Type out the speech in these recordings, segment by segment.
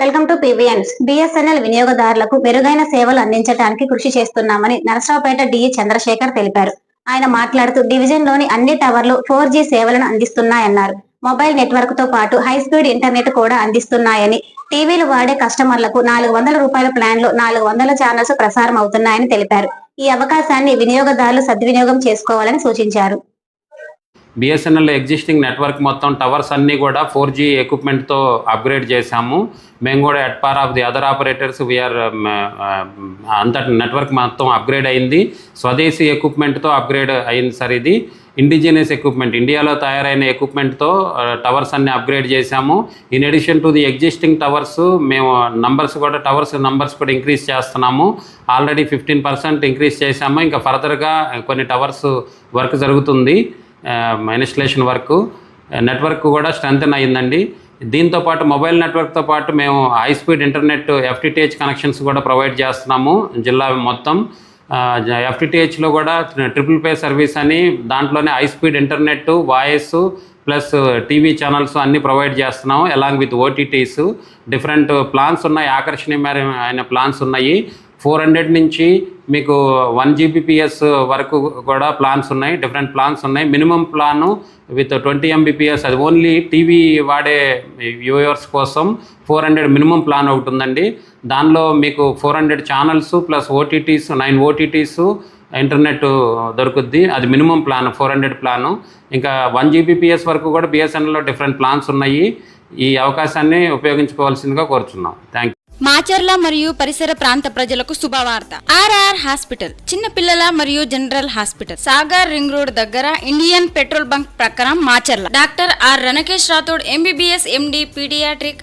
Welcome to PVNS. BSNL వినియోగదారులకు మెరుగైన సేవలు అందించడానికి కృషి చేస్తున్నామని నరసరావుపేట డిఈ చంద్రశేఖర్ తెలిపారు. ఆయన మాట్లాడుతూ డివిజన్లోని అన్ని టవర్లు ఫోర్ జీ సేవలను అందిస్తున్నాయన్నారు. మొబైల్ నెట్వర్క్తో పాటు హై స్పీడ్ ఇంటర్నెట్ కూడా అందిస్తున్నాయని టీవీలు వాడే కస్టమర్లకు నాలుగు వందల రూపాయల ప్లాన్లు నాలుగు వందల ఛానల్స్ ప్రసారం అవుతున్నాయని తెలిపారు. ఈ అవకాశాన్ని వినియోగదారులు సద్వినియోగం చేసుకోవాలని సూచించారు. బిఎస్ఎన్ఎల్ ఎగ్జిస్టింగ్ నెట్వర్క్ మొత్తం టవర్స్ అన్నీ కూడా ఫోర్ జీ ఎక్విప్మెంట్తో అప్గ్రేడ్ చేశాము. మేము కూడా at par of the other operators we are అంతటి నెట్వర్క్ మొత్తం అప్గ్రేడ్ అయింది. స్వదేశీ ఎక్విప్మెంట్తో అప్గ్రేడ్ అయింది సార్ ఇది. ఇండిజినియస్ ఎక్విప్మెంట్ ఇండియాలో తయారైన ఎక్విప్మెంట్తో టవర్స్ uh, అన్ని అప్గ్రేడ్ చేశాము. In addition to the existing towers మేము నంబర్స్ కూడా టవర్స్ నంబర్స్ కూడా ఇంక్రీజ్ చేస్తున్నాము. ఆల్రెడీ ఫిఫ్టీన్ పర్సెంట్ ఇంక్రీజ్ చేశాము. ఇంకా ఫర్దర్గా కొన్ని టవర్స్ వర్క్ జరుగుతుంది. ఇన్స్టలేషన్ వర్క్ నెట్వర్క్ కూడా స్ట్రెంగ్తన్ అయ్యిందండి. దీంతో పాటు మొబైల్ నెట్వర్క్తో పాటు మేము high speed internet FTTH connections కూడా ప్రొవైడ్ చేస్తున్నాము జిల్లా మొత్తం. ఎఫ్టీటీహెచ్లో కూడా ట్రిపుల్ పే సర్వీస్ అని దాంట్లోనే high speed internet voice plus TV channels అన్నీ ప్రొవైడ్ చేస్తున్నాము along with OTTs different plans ఉన్నాయి ఆకర్షణీయమైన ప్లాన్స్ ఉన్నాయి. ఫోర్ హండ్రెడ్ నుంచి మీకు వన్ జీబీపీఎస్ వరకు కూడా ప్లాన్స్ ఉన్నాయి డిఫరెంట్ ప్లాన్స్ ఉన్నాయి. Minimum plan with twenty Mbps అది ఓన్లీ టీవీ వాడే వ్యూయర్స్ కోసం ఫోర్ హండ్రెడ్ మినిమం ప్లాన్ ఒకటి ఉందండి. దానిలో మీకు four hundred channels plus OTTs nine OTTs internet దొరుకుద్ది. అది minimum plan four hundred plan. ఇంకా వన్ జీబీపీఎస్ వరకు కూడా బిఎస్ఎన్ఎల్లో డిఫరెంట్ ప్లాన్స్ ఉన్నాయి. ఈ అవకాశాన్ని ఉపయోగించుకోవాల్సిందిగా కోరుచున్నాం. థ్యాంక్ మాచర్ల మరియు పరిసర ప్రాంత ప్రజలకు శుభవార్త. ఆర్ఆర్ హాస్పిటల్ చిన్న పిల్లల మరియు general hospital. Sagar ring road దగ్గర ఇండియన్ పెట్రోల్ బంక్ ప్రకారం Macherla. Doctor R Ranakesh Rathod MBBS MD pediatric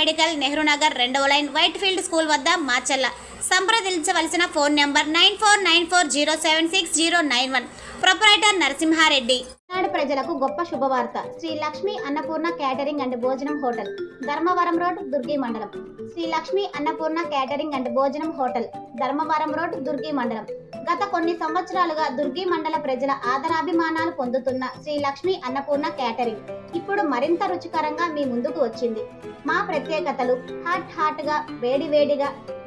medical Nehru Nagar రెండవ లైన్ వైట్ ఫీల్డ్ స్కూల్ వద్ద మాచెల్ల సంప్రదించవలసిన phone number nine four nine four zero seven six zero nine one. Proprietor Narasimhareddy. నాడు ప్రజలకు గొప్ప శుభవార్త. Sri Lakshmi Annapurna catering and Bhojanam hotel Dharmavaram road Durgi మండలం. Sri Lakshmi Annapurna catering and Bhojanam hotel Dharmavaram road Durgi మండలం. గత కొన్ని సంవత్సరాలుగా దుర్గి మండల ప్రజల ఆదరాభిమానాలు పొందుతున్న శ్రీ లక్ష్మి అన్నపూర్ణ క్యాటరింగ్ ఇప్పుడు మరింత రుచికరంగా మీ ముందుకు వచ్చింది. మా ప్రత్యేకతలు హాట్ హాట్గా వేడి వేడిగా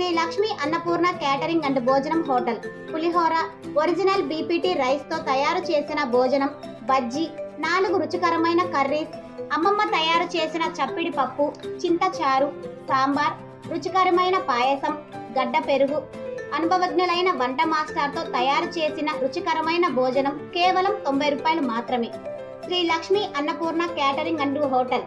Sri Lakshmi Annapurna catering and Bhojanam hotel pulihora original BPT రైస్తో తయారు చేసిన భోజనం బజ్జీ నాలుగు రుచికరమైన కర్రీస్ అమ్మమ్మ తయారు చేసిన చప్పిడి పప్పు చింతచారు సాంబార్ రుచికరమైన పాయసం గడ్డ పెరుగు అనుభవజ్ఞులైన వంట మాస్టర్తో తయారు చేసిన రుచికరమైన భోజనం కేవలం తొంభై రూపాయలు మాత్రమే. Sri Lakshmi Annapurna catering and hotel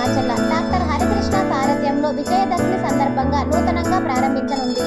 Macherla doctor Harikrishna సారథ్యంలో విజయదశమి సందర్భంగా నూతనంగా ప్రారంభించనుంది.